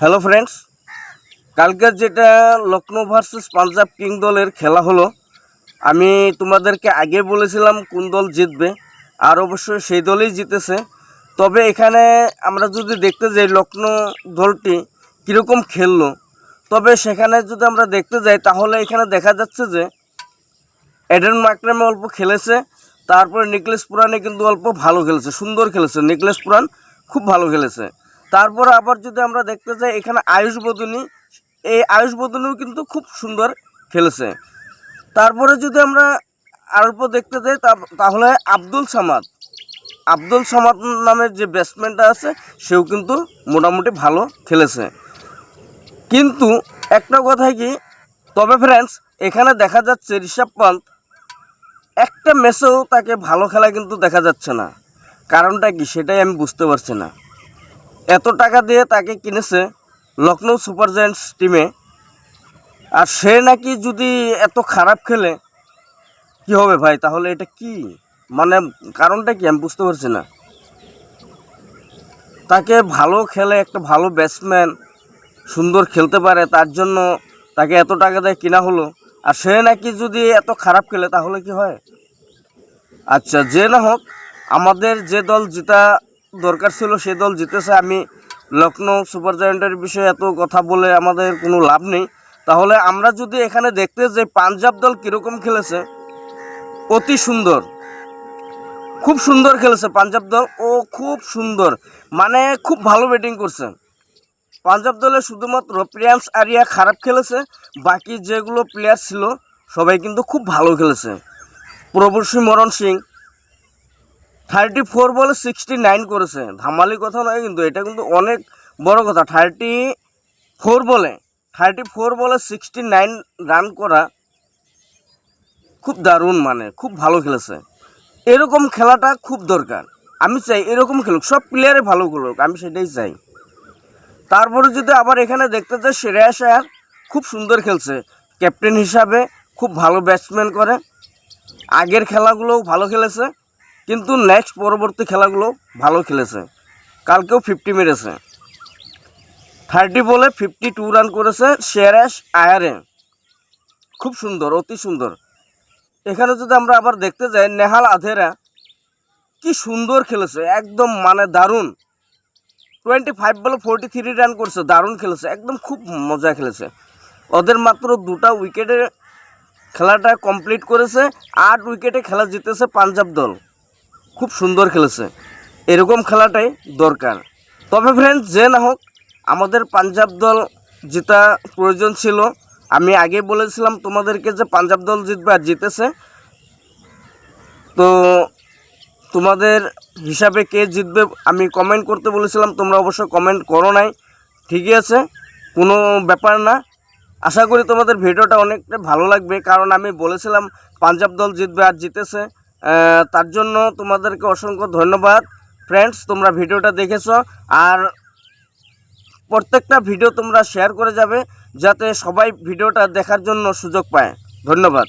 Hello friends কালকের যেটা Lucknow versus Punjab king দলের খেলা হলো, আমি তোমাদেরকে আগে বলেছিলাম কোন দল জিতবে, আর অবশ্যই সেই দলই জিতেছে। তবে এখানে আমরা যদি দেখতে যাই লখনৌ দলটি কীরকম খেললো, তবে সেখানে যদি আমরা দেখতে যাই, তাহলে এখানে দেখা যাচ্ছে যে এডেন মাকরামে অল্প খেলেছে, তারপরে নিকলেশ পুরানে কিন্তু অল্প ভালো খেলেছে, সুন্দর খেলেছে। নিকলেশ পুরান খুব ভালো খেলেছে। তারপর আবার যদি আমরা দেখতে যাই, এখানে আয়ুষ বদুনি, এই আয়ুষ বদুনিও কিন্তু খুব সুন্দর খেলেছে। তারপরে যদি আমরা অল্প দেখতে তা- তাহলে আব্দুল সামাদ। আব্দুল সামাদ নামের যে ব্যাটসম্যানটা আছে, সেও কিন্তু মোটামুটি ভালো খেলেছে। কিন্তু একটা কথা কি, তবে ফ্রেন্ডস এখানে দেখা যাচ্ছে ঋষভ পান্ত, একটা ম্যাচেও তাকে ভালো খেলা কিন্তু দেখা যাচ্ছে না। কারণটা কি, সেটাই আমি বুঝতে পারছি না। এত টাকা দিয়ে তাকে কিনেছে লখনৌ সুপার জায়ান্টস টিমে। আর সে নাকি যদি এত খারাপ খেলে, কি হবে ভাই? তাহলে এটা কি? মানে কারণটা কি? আমি বুঝতে পারছি না। তাকে ভালো খেলে, একটা ভালো ব্যাটসম্যান সুন্দর খেলতে পারে, তার জন্য তাকে এত টাকা দিয়ে কিনা হলো। আর সে নাকি যদি এত খারাপ খেলে, তাহলে কি হয়? আচ্ছা যে না হোক, আমাদের যে দল জেতা দরকার ছিল সে দল জিতেছে, আমি লখনৌ সুপার জায়েন্টের বিষয়ে এত কথা বলে আমাদের কোনো লাভ নেই। তাহলে আমরা যদি এখানে দেখতে যে পাঞ্জাব দল কীরকম খেলেছে, অতি সুন্দর। খুব সুন্দর খেলেছে পাঞ্জাব দল, ও খুব সুন্দর। মানে খুব ভালো ব্যাটিং করছে। পাঞ্জাব দলে শুধুমাত্র প্রিয়াংশ আরিয়া খারাপ খেলেছে, বাকি যেগুলো প্লেয়ার ছিল, সবাই কিন্তু খুব ভালো খেলেছে। Prabhsimran Singh thirty four বলে সিক্সটি নাইন করেছে। ধামালি কথা নয় কিন্তু এটা কিন্তু অনেক বড় কথা। থার্টি ফোর বলে, থার্টি ফোর বলে সিক্সটি নাইন রান করা খুব দারুণ মানে খুব ভালো খেলেছে। এরকম খেলাটা খুব দরকার। আমি চাই এরকম খেলুক, সব প্লেয়ারে ভালো খেলুক, আমি সেটাই চাই। তারপরে যদি আবার এখানে দেখতে চাই শ্রেয়াস আয়ার খুব সুন্দর খেলছে। ক্যাপ্টেন হিসাবে খুব ভালো ব্যাটসম্যান করে। আগের খেলাগুলোও ভালো খেলেছে। কিন্তু নেক্সট পরবর্তী খেলাগুলো ভালো খেলেছে। কালকেও ফিফটি মেরেছে। থার্টি বলে ফিফটি টু রান করেছে শ্রেয়াস আয়ারে। খুব সুন্দর, অতি সুন্দর। এখানে যদি আমরা আবার দেখতে যাই, নেহাল আধেরা কি সুন্দর খেলেছে, একদম মানে দারুণ। টোয়েন্টি ফাইভ বলে ফোরটি থ্রি রান করছে, দারুণ খেলেছে, একদম খুব মজা খেলেছে। ওদের মাত্র দুটা উইকেটে খেলাটা কমপ্লিট করেছে, আট উইকেটে খেলা জিতেছে পাঞ্জাব দল। খুব সুন্দর খেলেছে। এরকম খেলাটাই দরকার। তবে ফ্রেন্ডস যে না হোক, আমাদের পাঞ্জাব দল জেতা প্রয়োজন ছিল। আমি আগে বলেছিলাম তোমাদেরকে যে পাঞ্জাব দল জিতবে আর জিতেছে। তো তোমাদের হিসাবে কে জিতবে আমি কমেন্ট করতে বলেছিলাম। তোমরা অবশ্য কমেন্ট করো নাই। ঠিকই আছে, কোনো ব্যাপার না। আশা করি তোমাদের ভিডিওটা অনেকটা ভালো লাগবে। কারণ আমি বলেছিলাম, পাঞ্জাব দল জিতবে আর জিতেছে। তার জন্য তোমাদেরকে অসংখ্য ধন্যবাদ। ফ্রেন্ডস তোমরা ভিডিওটা দেখেছ আর প্রত্যেকটা ভিডিও তোমরা শেয়ার করে যাবে যাতে সবাই ভিডিওটা দেখার জন্য সুযোগ পায়। ধন্যবাদ।